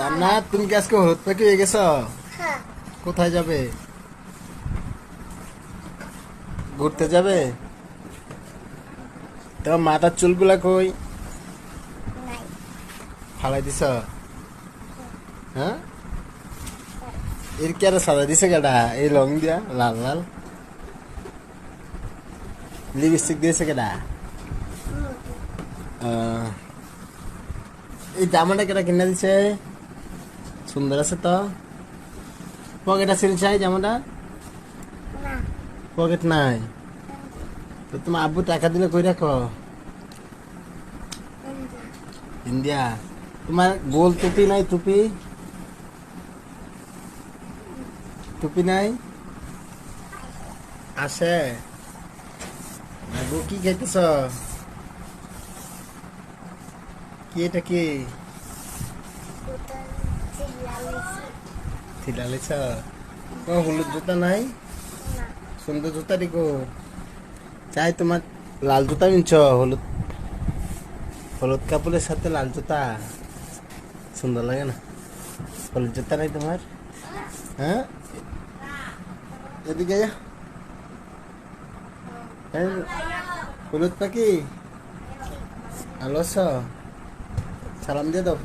জান্নাত তুমি কি আজকে হলুদ পাখি হয়ে গেছ? কোথায় যাবে? ঘুরতে যাবে? তোমার মাথার চুলগুলা কই? ফালাই দিছ? হ্যাঁ? এর কি আর সাদা দিছে কেডা এই রং দিয়া লাল লাল। লিপস্টিক দিয়েছে কেডা এই জামাটা কেটা কিনে দিছে? সুন্দর আছে তো? পকেট আছে চাই জামাটা? পকেট নাই। তো তোমার আব্বু টাকা দিলে কই রাখো? ইন্ডিয়া। তোমার গোল টুপি নাই টুপি? টুপি নাই? আছে। আব্বু কি খাইতেছ? কি এটা কি? হলুদ জুতা নাই? সুন্দর জুতা দিকো চাই তোমার লাল জুতা কিনছ হলুদ। হলুদ কাপড়ের সাথে লাল জুতা। সুন্দর লাগে না? হলুদ জুতা নাই তোমার? হ্যাঁ? এদিকে হলুদ পাখি আছো? সালাম দিয়ে দাও।